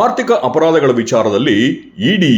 ಆರ್ಥಿಕ ಅಪರಾಧಗಳ ವಿಚಾರದಲ್ಲಿ ಇಡಿ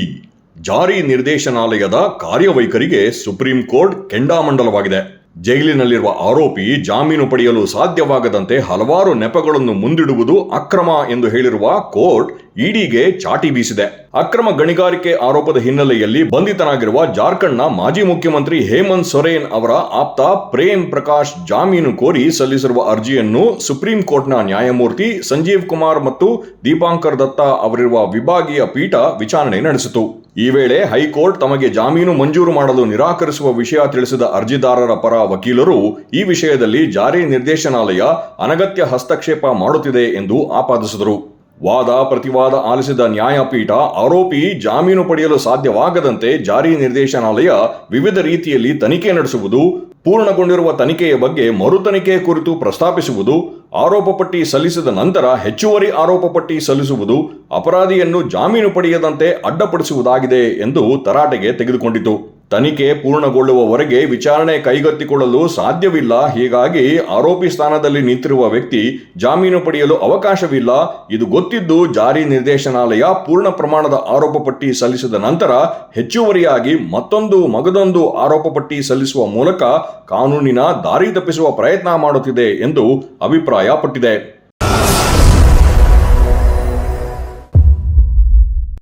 ಜಾರಿ ನಿರ್ದೇಶನಾಲಯದ ಕಾರ್ಯವೈಖರಿಗೆ ಸುಪ್ರೀಂ ಕೋರ್ಟ್ ಕೆಂಡಾಮಂಡಲವಾಗಿದೆ. ಜೈಲಿನಲ್ಲಿರುವ ಆರೋಪಿ ಜಾಮೀನು ಪಡೆಯಲು ಸಾಧ್ಯವಾಗದಂತೆ ಹಲವಾರು ನೆಪಗಳನ್ನು ಮುಂದಿಡುವುದು ಅಕ್ರಮ ಎಂದು ಹೇಳಿರುವ ಕೋರ್ಟ್ ಇಡಿಗೆ ಚಾಟಿ ಬೀಸಿದೆ. ಅಕ್ರಮ ಗಣಿಗಾರಿಕೆ ಆರೋಪದ ಹಿನ್ನೆಲೆಯಲ್ಲಿ ಬಂಧಿತನಾಗಿರುವ ಜಾರ್ಖಂಡ್ನ ಮಾಜಿ ಮುಖ್ಯಮಂತ್ರಿ ಹೇಮಂತ್ ಸೊರೇನ್ ಅವರ ಆಪ್ತ ಪ್ರೇಮ್ ಪ್ರಕಾಶ್ ಜಾಮೀನು ಕೋರಿ ಸಲ್ಲಿಸಿರುವ ಅರ್ಜಿಯನ್ನು ಸುಪ್ರೀಂ ಕೋರ್ಟ್ನ ನ್ಯಾಯಮೂರ್ತಿ ಸಂಜೀವ್ ಕುಮಾರ್ ಮತ್ತು ದೀಪಾಂಕರ್ ದತ್ತ ಅವರಿರುವ ವಿಭಾಗೀಯ ಪೀಠ ವಿಚಾರಣೆ ನಡೆಸಿತು. ಈ ವೇಳೆ ಹೈಕೋರ್ಟ್ ತಮಗೆ ಜಾಮೀನು ಮಂಜೂರು ಮಾಡಲು ನಿರಾಕರಿಸುವ ವಿಷಯ ತಿಳಿಸಿದ ಅರ್ಜಿದಾರರ ಪರ ವಕೀಲರು, ಈ ವಿಷಯದಲ್ಲಿ ಜಾರಿ ನಿರ್ದೇಶನಾಲಯ ಅನಗತ್ಯ ಹಸ್ತಕ್ಷೇಪ ಮಾಡುತ್ತಿದೆ ಎಂದು ಆಪಾದಿಸಿದರು. ವಾದ ಪ್ರತಿವಾದ ಆಲಿಸಿದ ನ್ಯಾಯಪೀಠ ಆರೋಪಿ ಜಾಮೀನು ಪಡೆಯಲು ಸಾಧ್ಯವಾಗದಂತೆ ಜಾರಿ ನಿರ್ದೇಶನಾಲಯ ವಿವಿಧ ರೀತಿಯಲ್ಲಿ ತನಿಖೆ ನಡೆಸುವುದು, ಪೂರ್ಣಗೊಂಡಿರುವ ತನಿಖೆಯ ಬಗ್ಗೆ ಮರು ತನಿಖೆ ಕುರಿತು ಪ್ರಸ್ತಾಪಿಸುವುದು ಆರೋಪ ಪಟ್ಟಿ ಸಲ್ಲಿಸಿದ ನಂತರ ಹೆಚ್ಚುವರಿ ಆರೋಪ ಪಟ್ಟಿ ಸಲ್ಲಿಸುವುದು ಅಪರಾಧಿಯನ್ನು ಜಾಮೀನು ಪಡೆಯದಂತೆ ಅಡ್ಡಪಡಿಸುವುದಾಗಿದೆ ಎಂದು ತರಾಟೆಗೆ ತೆಗೆದುಕೊಂಡಿತು. ತನಿಖೆ ಪೂರ್ಣಗೊಳ್ಳುವವರೆಗೆ ವಿಚಾರಣೆ ಕೈಗೆತ್ತಿಕೊಳ್ಳಲು ಸಾಧ್ಯವಿಲ್ಲ. ಹೀಗಾಗಿ ಆರೋಪಿ ಸ್ಥಾನದಲ್ಲಿ ನಿಂತಿರುವ ವ್ಯಕ್ತಿ ಜಾಮೀನು ಪಡೆಯಲು ಅವಕಾಶವಿಲ್ಲ. ಇದು ಗೊತ್ತಿದ್ದು ಜಾರಿ ನಿರ್ದೇಶನಾಲಯ ಪೂರ್ಣ ಪ್ರಮಾಣದ ಆರೋಪ ಪಟ್ಟಿ ಸಲ್ಲಿಸಿದ ನಂತರ ಹೆಚ್ಚುವರಿಯಾಗಿ ಮತ್ತೊಂದು ಮಗದೊಂದು ಆರೋಪ ಪಟ್ಟಿ ಸಲ್ಲಿಸುವ ಮೂಲಕ ಕಾನೂನಿನ ದಾರಿ ತಪ್ಪಿಸುವ ಪ್ರಯತ್ನ ಮಾಡುತ್ತಿದೆ ಎಂದು ಅಭಿಪ್ರಾಯಪಟ್ಟಿದೆ.